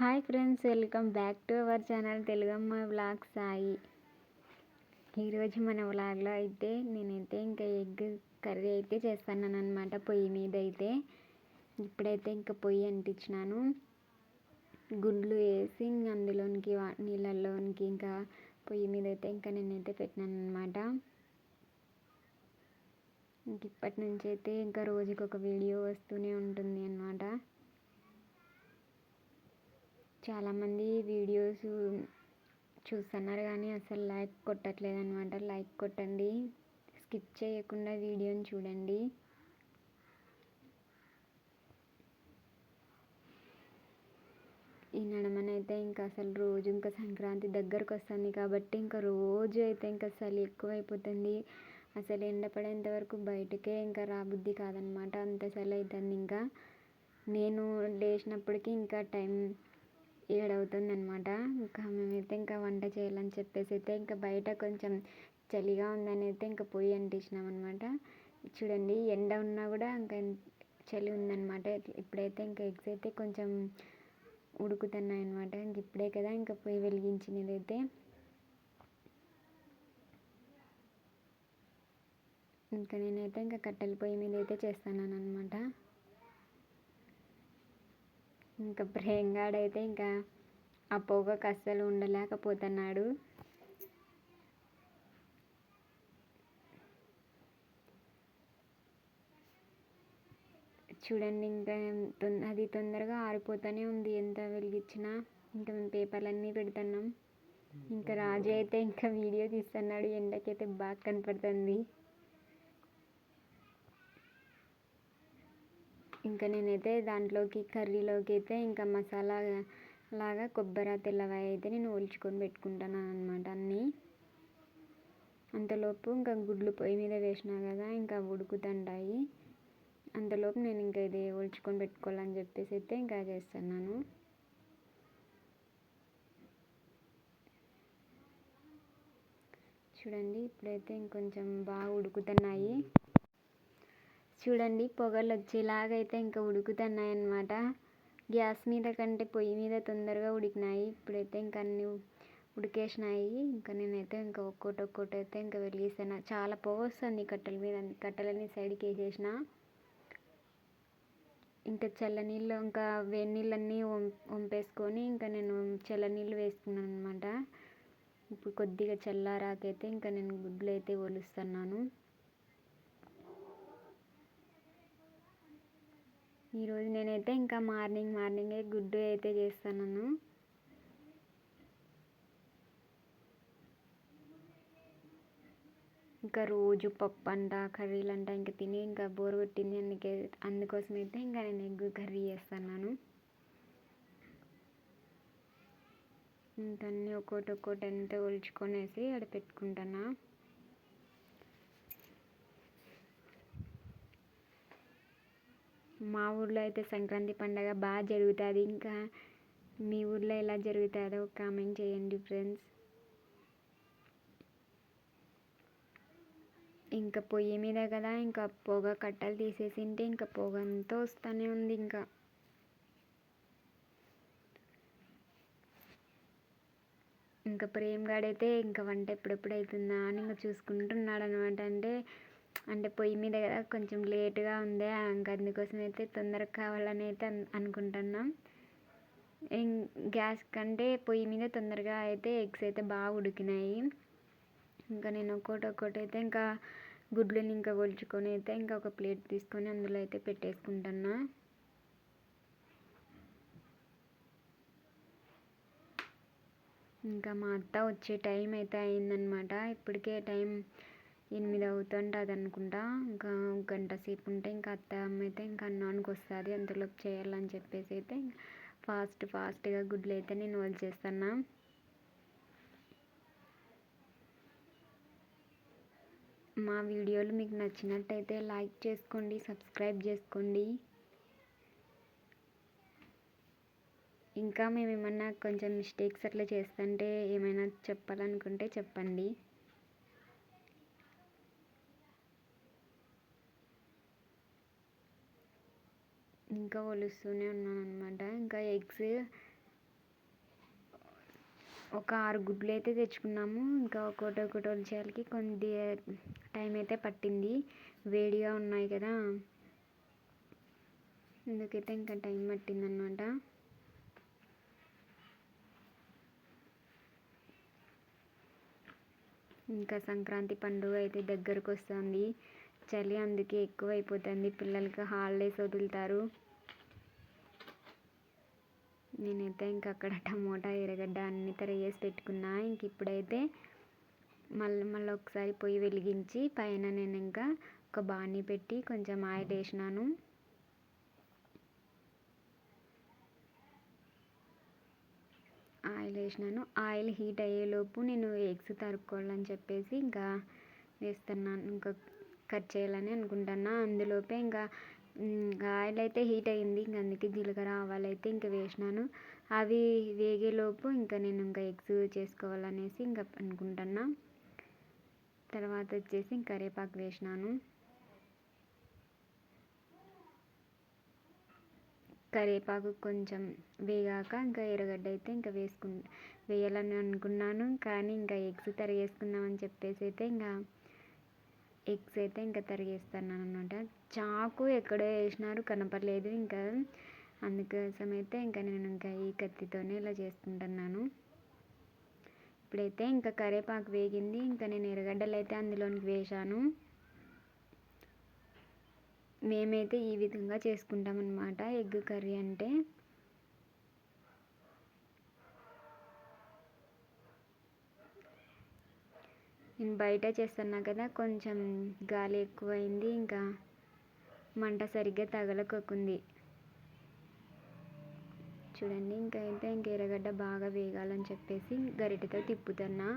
Hi friends welcome back to our channel Telugamma blog Sai. ఈరోజు మన వ్లాగ్లో అయితే నేనైతే ఇంకా ఎగ్ కర్రీ అయితే చేస్తున్నాను అనమాట పొయ్యి మీద అయితే. ఇప్పుడైతే ఇంకా పొయ్యి అంటించినాను. గుండ్లు వేసి అందులోనికి నీళ్ళల్లోనికి ఇంకా పొయ్యి మీద అయితే ఇంకా నేనైతే పెట్టినాను అనమాట ఇంక ఇప్పటి నుంచి అయితే ఇంకా రోజుకి ఒక వీడియో వస్తూనే ఉంటుంది అనమాట చాలామంది వీడియోస్ చూస్తున్నారు కానీ అసలు లైక్ కొట్టట్లేదు అనమాట లైక్ కొట్టండి. స్కిప్ చేయకుండా వీడియోని చూడండి. ఈ నడమనైతే ఇంకా అసలు రోజు ఇంకా సంక్రాంతి దగ్గరకు వస్తుంది కాబట్టి ఇంకా రోజు అయితే ఇంకా చలి ఎక్కువైపోతుంది. అసలు ఎండ పడేంత వరకు బయటకే ఇంకా రాబుద్ది కాదనమాట అంత చలి అవుతుంది ఇంకా. నేను లేచినప్పటికీ ఇంకా టైం ఏడవుతుంది అనమాట ఇంకా మేమైతే ఇంకా వంట చేయాలని చెప్పేసి అయితే ఇంకా బయట కొంచెం చలిగా ఉందని అయితే ఇంకా పొయ్యి అంటించినాం అనమాట చూడండి ఎండ ఉన్నా కూడా ఇంకా చలి ఉందన్నమాట. ఇప్పుడైతే ఇంకా ఎగ్స్ అయితే కొంచెం ఉడుకుతున్నాయి అనమాట ఇంక ఇప్పుడే కదా ఇంకా పొయ్యి వెలిగించినదైతే. ఇంకా నేనైతే ఇంకా కట్టెల పొయ్యి మీద అయితే చేస్తాను అనమాట ఇంకా ప్రేంగాడైతే ఇంకా ఆ పొగకు అస్సలు ఉండలేకపోతున్నాడు. చూడండి ఇంకా అది తొందరగా ఆరిపోతూనే ఉంది. ఎంత వెలిగించినా ఇంకా మేము పేపర్లన్నీ పెడుతున్నాం. ఇంకా రాజు అయితే ఇంకా వీడియో తీస్తున్నాడు. ఎండకైతే బాగా కనపడుతుంది. ఇంకా నేనైతే దాంట్లోకి కర్రీలోకి అయితే ఇంకా మసాలా లాగా కొబ్బరి తెల్లవాయి అయితే నేను ఒలుచుకొని పెట్టుకుంటాను అనమాట అన్నీ. అంతలోపు ఇంకా గుడ్లు పొయ్యి మీద వేసినా కదా ఇంకా ఉడుకుతుంటాయి. అంతలోపు నేను ఇంకా ఇది ఒలుచుకొని పెట్టుకోవాలని చెప్పేసి అయితే ఇంకా చేస్తున్నాను. చూడండి ఇప్పుడైతే ఇంకొంచెం బాగా ఉడుకుతున్నాయి. చూడండి పొగలు వచ్చేలాగైతే ఇంకా ఉడుకుతున్నాయి అన్నమాట గ్యాస్ మీద కంటే పొయ్యి మీద తొందరగా ఉడికినాయి. ఇప్పుడైతే ఇంకా అన్ని ఉడికేసినాయి. ఇంకా నేనైతే ఇంకా ఒక్కోటి ఒక్కోటి అయితే ఇంకా వెలిగేసాను చాలా పొగ వస్తుంది కట్టెల మీద కట్టెలని సైడ్కి వేసేసిన. ఇంకా చల్లనీళ్ళు ఇంకా వేడి నీళ్ళన్నీ వంపేసుకొని ఇంకా నేను చల్లనీళ్ళు వేసుకున్నాను అనమాట ఇప్పుడు కొద్దిగా చల్లారాకైతే ఇంకా నేను గుడ్లు అయితే ఒలుస్తున్నాను. ఈరోజు నేనైతే ఇంకా మార్నింగ్ మార్నింగే గుడ్డు అయితే చేస్తాను ఇంకా రోజు పప్పు అంట కర్రీలు అంట ఇంకా తిని ఇంకా బోర్ కొట్టింది అందుకే అందుకోసం అయితే ఇంకా నేను ఎగ్ కర్రీ చేస్తున్నాను ఇంకా అన్నీ ఒక్కోటి ఒక్కోటి ఎంత ఒలుచుకొనేసి అక్కడ పెట్టుకుంటున్నా మా ఊర్లో అయితే సంక్రాంతి పండగ బాగా జరుగుతుంది. ఇంకా మీ ఊర్లో ఎలా జరుగుతుందో కామెంట్ చేయండి ఫ్రెండ్స్. ఇంకా పొయ్యి మీద కదా ఇంకా పొగ కట్టలు తీసేసింటే ఇంకా పొగ అంతా వస్తూనే ఉంది ఇంకా. ఇంకా ప్రేమ్ గాడైతే ఇంకా వంట ఎప్పుడెప్పుడు అవుతుందా అని ఇంకా చూసుకుంటున్నాడు అనమాట అంటే అంటే పొయ్యి మీద కదా కొంచెం లేట్గా ఉంది ఇంకా అందుకోసం అయితే తొందరగా కావాలని అయితే అనుకుంటున్నాం. గ్యాస్ కంటే పొయ్యి మీద తొందరగా అయితే ఎగ్స్ అయితే బాగా ఉడికినాయి. ఇంకా నేను ఒక్కోటి ఒక్కోటి అయితే ఇంకా గుడ్లని ఇంకా ఒలుచుకొని అయితే ఇంకా ఒక ప్లేట్ తీసుకొని అందులో అయితే పెట్టేసుకుంటున్నా. ఇంకా మా అత్త వచ్చే టైం అయితే అయిందనమాట ఇప్పటికే టైం ఎనిమిది అవుతుంటుంది అనుకుంటా. ఇంకా గంట సేపు ఉంటే ఇంకా అత్తమ్మ అయితే ఇంకా అన్నానికి వస్తుంది. అంతలోపు చేయాలని చెప్పేసి అయితే ఫాస్ట్ ఫాస్ట్గా గుడ్లు అయితే నేను చేస్తున్నా మా వీడియోలు మీకు నచ్చినట్టయితే లైక్ చేసుకోండి సబ్స్క్రైబ్ చేసుకోండి. ఇంకా మేము ఏమన్నా కొంచెం మిస్టేక్స్ అట్లా చేస్తుంటే ఏమైనా చెప్పాలనుకుంటే చెప్పండి. ఇంకా ఒలుస్తూనే ఉన్నాను అనమాట ఇంకా ఎగ్స్ ఒక ఆరు గుడ్లు అయితే తెచ్చుకున్నాము. ఇంకా ఒకటి ఒకటి వచ్చేసరికి కొద్ది టైం అయితే పట్టింది. వేడిగా ఉన్నాయి కదా. అందుకైతే ఇంకా టైం పట్టిందనమాట ఇంకా సంక్రాంతి పండుగ అయితే దగ్గరకు వస్తుంది చలి అందుకే ఎక్కువ అయిపోతుంది పిల్లలకి హాలిడేస్ వదులుతారు. నేనైతే ఇంకా అక్కడ టమోటా ఎర్రగడ్డ అన్ని తరిగేసి పెట్టుకున్నా. ఇంక ఇప్పుడైతే మళ్ళీ మళ్ళీ ఒకసారి పొయ్యి వెలిగించి పైన నేను ఇంకా ఒక బాణీ పెట్టి కొంచెం ఆయిల్ వేసినాను. ఆయిల్ వేసినాను. ఆయిల్ హీట్ అయ్యేలోపు నేను ఎగ్స్ తరుక్కోవాలని చెప్పేసి ఇంకా వేస్తున్నాను. ఇంకా కట్ చేయాలని అనుకుంటున్నా. అందులోపే ఇంకా ఆయిల్ అయితే హీట్ అయ్యింది. ఇంకా అందుకే జీలకర్ర ఆవాలు అయితే ఇంకా వేసినాను. అవి వేగేలోపు ఇంకా నేను ఇంకా ఎగ్స్ చేసుకోవాలనేసి ఇంకా అనుకుంటున్నా. తర్వాత వచ్చేసి ఇంకా కరివేపాకు వేసినాను. కరివేపాకు కొంచెం వేగాక ఇంకా ఎర్రగడ్డ అయితే ఇంకా వేసుకు వేయాలని అనుకున్నాను. కానీ ఇంకా ఎగ్స్ తరిగేసుకుందామని చెప్పేసి అయితే ఇంకా ఎగ్స్ అయితే ఇంకా తరిగేస్తాను అనమాట చాకు ఎక్కడో వేసినారు కనపడలేదు ఇంకా. అందుకోసం అయితే ఇంకా నేను ఇంకా ఈ కత్తితోనే ఇలా చేసుకుంటున్నాను ఇప్పుడైతే ఇంకా కరివేపాకు వేగింది ఇంకా నేను ఎర్రగడ్డలు అయితే అందులోనికి వేసాను మేమైతే ఈ విధంగా చేసుకుంటామన్నమాట ఎగ్ కర్రీ అంటే. నేను బయట చేస్తున్నా కదా కొంచెం గాలి ఎక్కువైంది ఇంకా మంట సరిగ్గా తగలకొకుంది చూడండి ఇంకా అయితే ఇంక ఎర్రగడ్డ బాగా వేగాలని చెప్పేసి గరిటెతో తిప్పుతున్నా.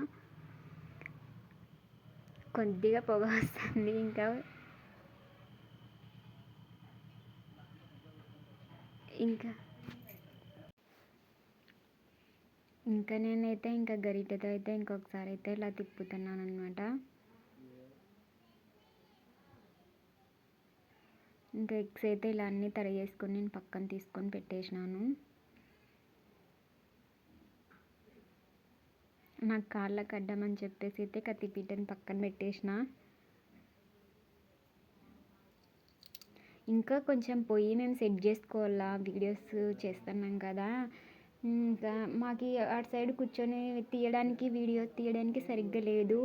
కొద్దిగా పొగ వస్తుంది ఇంకా ఇంకా ఇంకా నేనైతే ఇంకా గరిటెతో అయితే ఇంకొకసారి అయితే ఇలా తిప్పుతున్నాను అనమాట ఇంకా ఎగ్స్ అయితే ఇలా అన్నీ తరిగేసుకొని నేను పక్కన తీసుకొని పెట్టేసినాను. నాకు కాళ్ళకు అడ్డమని చెప్పేసి అయితే కత్తిపీటని పక్కన పెట్టేసిన. ఇంకా కొంచెం పొయ్యి మేము సెట్ చేసుకోవాలా? వీడియోస్ చేస్తున్నాం కదా. ఇంకా మాకు అటు సైడ్ కూర్చొని తీయడానికి వీడియో తీయడానికి సరిగ్గా లేదు.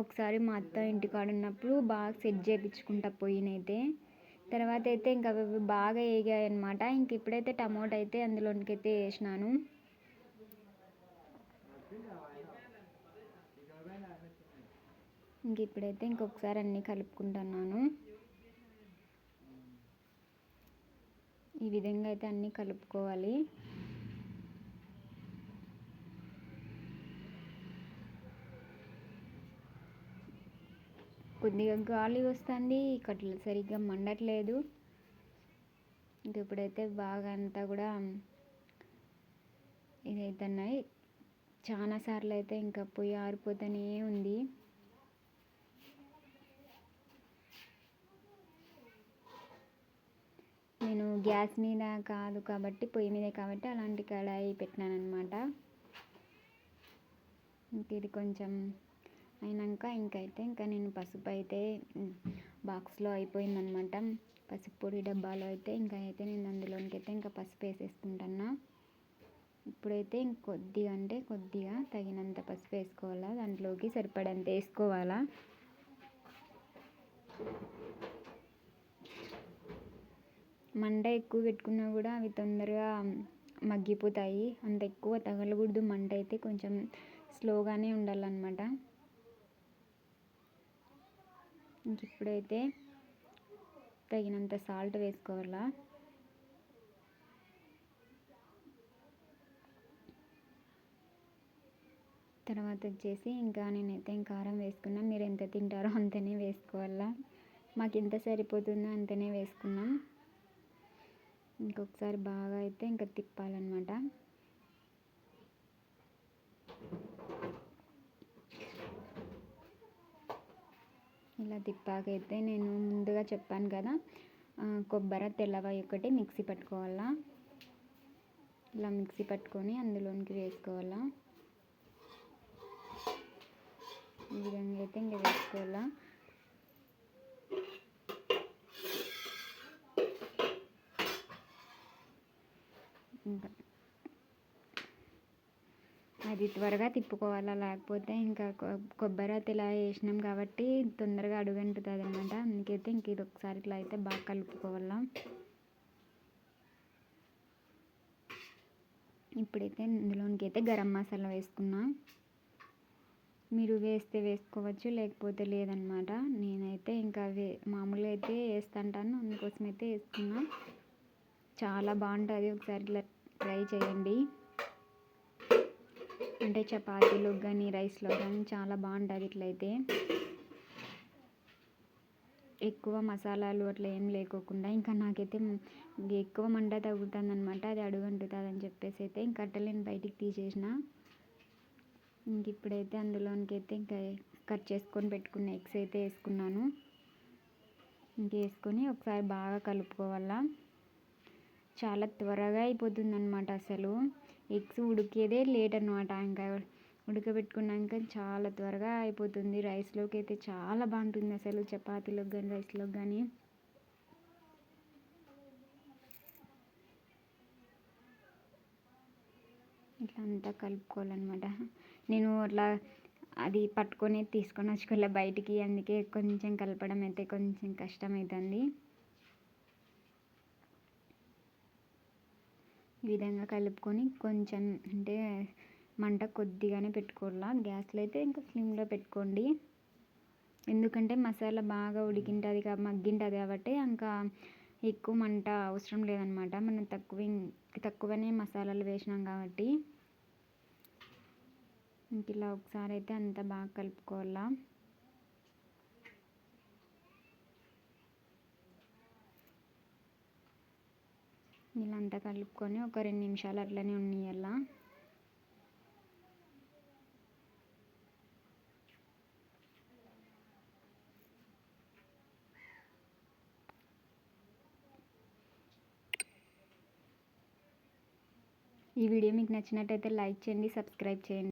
ఒకసారి మా అత్త ఇంటికాడ ఉన్నప్పుడు బాగా సెట్ చేయించుకుంటా పోయినైతే. తర్వాత అయితే ఇంకా అవి బాగా వేగాయి అనమాట ఇంక ఇప్పుడైతే టమోటా అయితే అందులోనికి అయితే వేసినాను. ఇంక ఇప్పుడైతే ఇంకొకసారి అన్నీ కలుపుకుంటున్నాను. ఈ విధంగా అయితే అన్నీ కలుపుకోవాలి. కొద్దిగా గాలి వస్తుంది కట్టెలు సరిగ్గా మండట్లేదు. ఇంక ఇప్పుడైతే బాగా అంతా కూడా ఇదైతున్నాయి. చాలా సార్లు అయితే ఇంకా పొయ్యి ఆరిపోతూనే ఉంది. నేను గ్యాస్ మీద కాదు కాబట్టి పొయ్యి మీదే కాబట్టి అలాంటి కడాయి పెట్టినాను అనమాట ఇంక ఇది కొంచెం అయినాక ఇంకైతే ఇంకా నేను పసుపు అయితే బాక్స్లో అయిపోయిందనమాట. పసుపు పొడి డబ్బాలో అయితే ఇంకా అయితే నేను అందులోనికి అయితే ఇంకా పసుపు వేసేసుకుంటున్నా ఇప్పుడైతే ఇంకొద్దిగా అంటే కొద్దిగా తగినంత పసుపు వేసుకోవాలా దాంట్లోకి సరిపడంత వేసుకోవాలా. మంట ఎక్కువ పెట్టుకున్నా కూడా అవి తొందరగా మగ్గిపోతాయి. అంత ఎక్కువ తగలకూడదు. మంట అయితే కొంచెం స్లోగానే ఉండాలన్నమాట. ఇంక ఇప్పుడైతే తగినంత సాల్ట్ వేసుకోవాలా. తర్వాత వచ్చేసి ఇంకా నేనైతే కారం వేసుకున్నా. మీరు ఎంత తింటారో అంతనే వేసుకోవాలా. మాకు ఎంత సరిపోతుందో అంతనే వేసుకున్నాం. ఇంకొకసారి బాగా అయితే ఇంకా తిప్పాలన్నమాట. ఇలా తిప్పాకైతే నేను ముందుగా చెప్పాను కదా కొబ్బరి తెల్లవ ఒకటి మిక్సీ పట్టుకోవాలా? ఇలా మిక్సీ పట్టుకొని అందులోనికి వేసుకోవాలా? ఈ విధంగా అయితే ఇంకా వేసుకోవాలా? ఇంకా అది త్వరగా తిప్పుకోవాలా? లేకపోతే ఇంకా కొబ్బరి అయితే ఇలా వేసినాం కాబట్టి తొందరగా అడుగంటుతుంది అనమాట అందుకైతే ఇంక ఇది ఒకసారి ఇట్లా అయితే బాగా కలుపుకోవాలా. ఇప్పుడైతే ఇందులోనికి అయితే గరం మసాలా వేసుకున్నా. మీరు వేస్తే వేసుకోవచ్చు లేకపోతే లేదనమాట నేనైతే ఇంకా వే మామూలుగా అయితే వేస్తుంటాను. అందుకోసం అయితే వేసుకున్నా. చాలా బాగుంటుంది. ఒకసారి ఇట్లా ట్రై చేయండి. అంటే చపాతీలో కానీ రైస్లో కానీ చాలా బాగుంటుంది ఇట్లయితే. ఎక్కువ మసాలాలు అట్లా ఏం లేకోకుండా ఇంకా నాకైతే ఎక్కువ మంట తగ్గుతుంది అనమాట అది అడుగంటుతుంది అని చెప్పేసి అయితే ఇంక నేను బయటికి తీసేసిన. ఇంక ఇప్పుడైతే అందులోనికి అయితే ఇంకా కట్ చేసుకొని పెట్టుకున్న ఎగ్స్ అయితే వేసుకున్నాను. ఇంక వేసుకొని ఒకసారి బాగా కలుపుకోవాలా. చాలా త్వరగా అయిపోతుంది అనమాట అసలు. ఎగ్స్ ఉడికేదే లేట్ అనమాట ఇంకా ఉడకబెట్టుకున్నాక చాలా త్వరగా అయిపోతుంది. రైస్లోకి అయితే చాలా బాగుంటుంది అసలు చపాతీలోకి కానీ రైస్లోకి కానీ ఇట్లా అంతా కలుపుకోవాలన్నమాట. నేను అట్లా అది పట్టుకొని తీసుకొని వచ్చుకోలే బయటికి. అందుకే కొంచెం కలపడం అయితే కొంచెం కష్టమవుతుంది ఈ విధంగా కలుపుకొని కొంచెం అంటే మంట కొద్దిగానే పెట్టుకోవాలా. గ్యాస్లో అయితే ఇంకా స్లిమ్లో పెట్టుకోండి. ఎందుకంటే మసాలా బాగా ఉడికింటుంది కాబట్టి మగ్గింటుంది కాబట్టి ఇంకా ఎక్కువ మంట అవసరం లేదనమాట. మనం తక్కువ తక్కువనే మసాలాలు వేసినాం కాబట్టి. ఇంక ఇలా ఒకసారి అయితే అంతా బాగా కలుపుకోవాలా. ఇలా అంతా కలుపుకొని ఒక రెండు నిమిషాలు అట్లనే ఉన్నియాల ఈ వీడియో మీకు నచ్చినట్టయితే లైక్ చేయండి సబ్స్క్రైబ్ చేయండి.